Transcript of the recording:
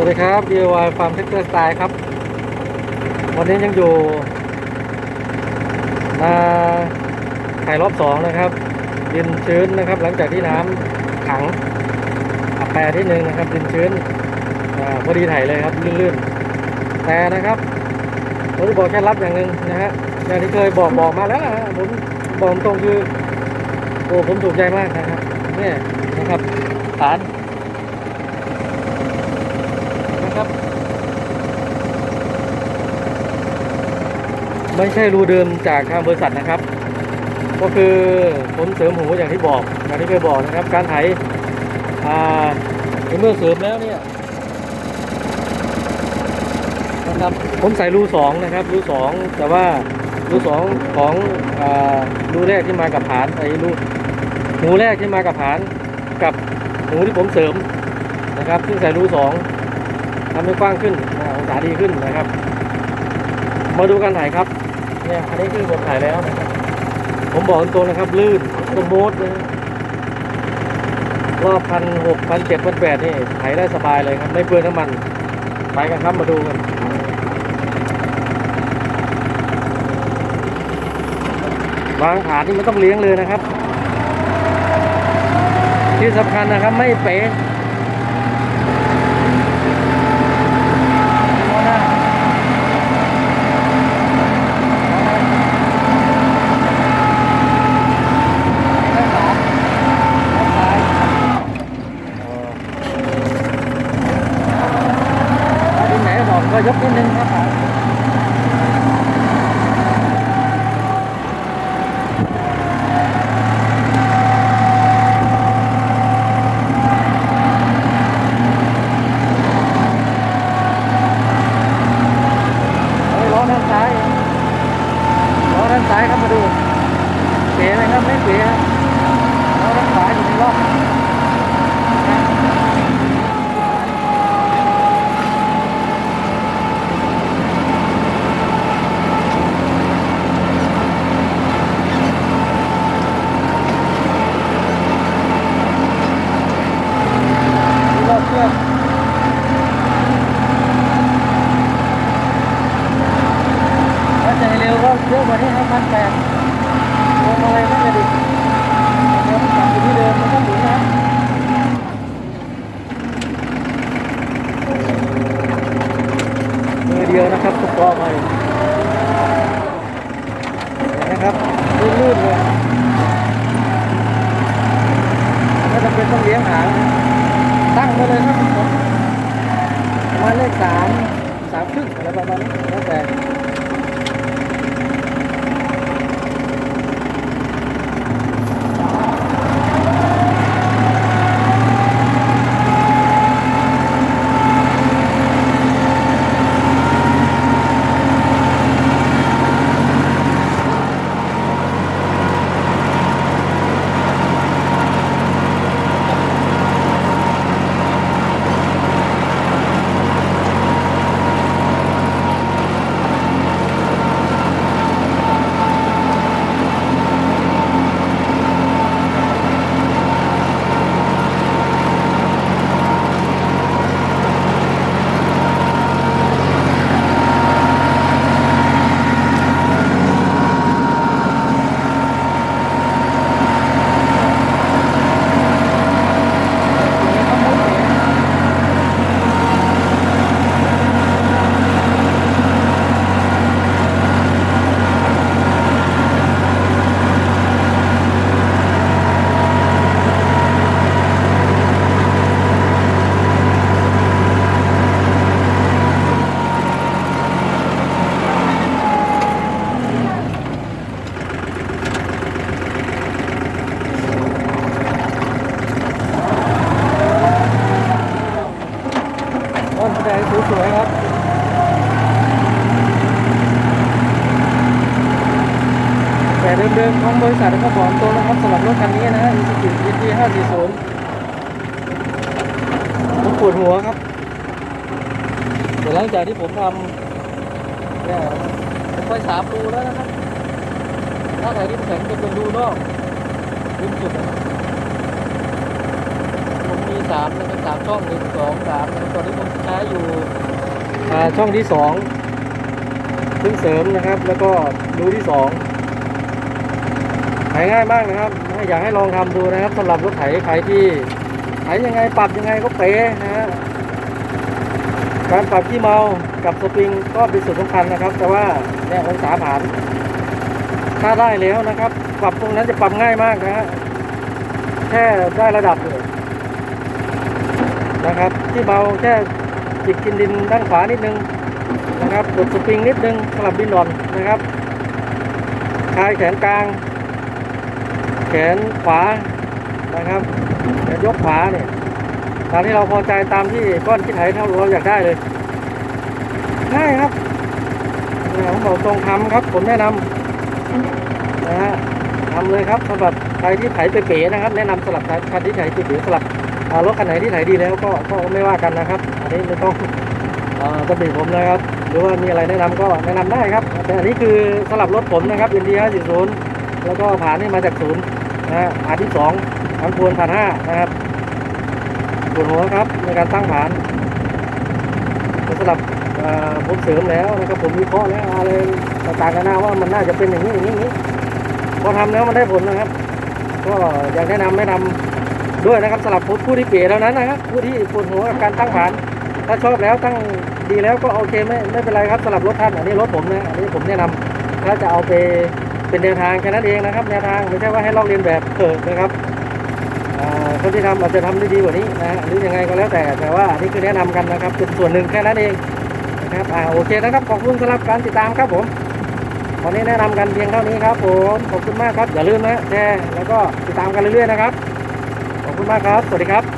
วัสดีครับ DIY Farm Tractor Style ครับ วันนี้ยังอยู่นาไข่รอบสองนะครับดินชื้นนะครับ หลังจากที่น้ำขังอับแปรที่หนึ่งนะครับ ดินชื้นอพอดีไถเลยครับลื่นๆ แต่นะครับผมจะบอกแค่รับอย่างหนึ่งนะฮะอย่างที่เคยบอกบอกมาแล้วนะผมบอกตรงคือโอ้ผมถูกใจมากนะครับนี่นะครับฐาน นะครับ ไม่ใช่รูเดิมจากทางบริษัทนะครับ ก็คือผมเสริมหูอย่างที่บอกอย่างที่เคยบอกนะครับ การไถอ่าในเมื่อเสริมแล้วเนี่ยนะครับผมใส่รูสองนะครับรูสองแต่ว่ารูสองของอ่ารูแรกที่มากับฐานไอ้รูหูแรกที่มากับฐานกับหูที่ผมเสริมนะครับซึ่งใส่รูสองทำให้กว้างขึ้นองศาดีขึ้นนะครับ มาดูการถ่ายครับ เนี่ยอันนี้คือผมถ่ายแล้ว ผมบอกตรงนะครับลื่นสมูทนะรอบพันหกพันเจ็ดพันแปดนี่ถ่ายได้สบายเลยครับไม่เปลืองน้ำมันไปกันครับมาดูกันวางฐานนี่มันต้องเลี้ยงเลยนะครับ ที่สำคัญนะครับไม่เป๊ะ ดิ นไหนบอกก็ยกนิดนึงครับเฮ้ยล้อด้านซ้ายล้อด้านซ้ายครับมาดูเป๋ไหมครับไม่เป๋ครับล้อด้านขวาอยู่ในร่อง มีรอบเครื่องถ้าจะให้เร็วก็เยอะกว่านี้ครับพันแปดลงอะไรไม่จะดินะครับกลับอยู่ที่เดิมมันก็หมุนนะมือเดียวนะครับทุกรอบไปนะครับลื่นๆเลยไม่จำเป็นต้องเลี้ยงหาง ตั้งไปเลยครับผมประมาณเลขสามสามครึ่งอะไรประมาณนี้แล้วแต่ต้นแสดงสวยๆครับ แต่เดิมๆของบริษัทก็บอกตรงนะครับสำหรับรถคันนี้นะฮะ Isuzu GT 540ผมปวดหัวครับ เดี๋ยวหลังจากที่ผมทำเนี่ยผมไปสามรูแล้วนะครับ ถ้าไหนที่แข็งจะเป็นรูนอกริมสุดนะครับผมมีสามนะครับสามช่องหนึ่งสองสามตอนนี้ผมใช้อยู่ช่องที่สองซึ่งเสริมนะครับ แล้วก็รูที่สองายง่ายมากนะครับ อยากให้ลองทำดูนะครับสำหรับรถไถใครที่ไถยังไงปรับยังไงก็เป๊ะนะฮะการปรับที่เมากับสปริงก็เป็นส่วนสำคัญนะครับ แต่ว่าเนี่ยองศาผ่านถ้าได้แล้วนะครับ ปรับตรงนั้นจะปรับง่ายมากนะฮะแค่ได้ระดับเลยนะครับ ที่เบาแค่จิกกินดินด้านขวานิดนึงนะครับกดสปริงนิดนึงสลับดินหน่อนนะครับคลายแขนกลาง แขนขวานะครับยกขวาเนี่ยตามที่เราพอใจตามที่ก้อนที่ไถเท่าเราอยากได้เลยง่ายครับเนี่ยผมบอกตรงทำครับ ผมแนะนำนะฮะทำเลยครับสำหรับใครที่ไถเป๋ๆนะครับ แนะนำสลับคันที่ไถเป๋ๆสลับรถคันไหนที่ไถดีแล้วก็ก็ไม่ว่ากันนะครับ อันนี้ไม่ต้องเอ่อตำหนิผมนะครับ หรือว่ามีอะไรแนะนำก็แนะนำได้ครับ แต่อันนี้คือสลับรถผมนะครับ ND 540แล้วก็ผ่านนี่มาจากศูนย์ นะฮะผ่านที่สองพันพวนผ่านห้านะครับปวดหัวครับในการตั้งผ่านสลับผมเสริมแล้วนะครับผมวิเคราะห์แล้วอะไรต่างๆกันานาว่ามันน่าจะเป็นอย่างนี้อย่างนี้นี้พอทำแล้วมันได้ผลนะครับ ก็อยากแนะนำแนะนำด้วยนะครับสำหรับผู้ที่เป๋แล้วนั้นนะครับผู้ที่ปวดหัวกับการตั้งฐาน ถ้าชอบแล้วตั้งดีแล้วก็โอเคไม่ไม่เป็นไรครับสำหรับรถท่านอันนี้รถผมนะอันนี้ผมแนะนำถ้าจะเอาไป เป็นแนวทางแค่นั้นเองนะครับ แนวทางไม่ใช่ว่าให้ลอกเลียนแบบเออนะครับคนที่ทำอาจจะทำได้ดีกว่านี้นะหรือยังไงก็แล้วแต่แต่ว่าอันนี้คือแนะนำกันนะครับเป็นส่วนหนึ่งแค่นั้นเองนะครับอ่าโอเคนะครับขอบคุณสำหรับการติดตามครับผมวันนี้แนะนำกันเพียงเท่านี้ครับผมขอบคุณมากครับอย่าลืมนะแชร์แล้วก็ติดตามกันเรื่อยๆนะครับขอบคุณมากครับ สวัสดีครับ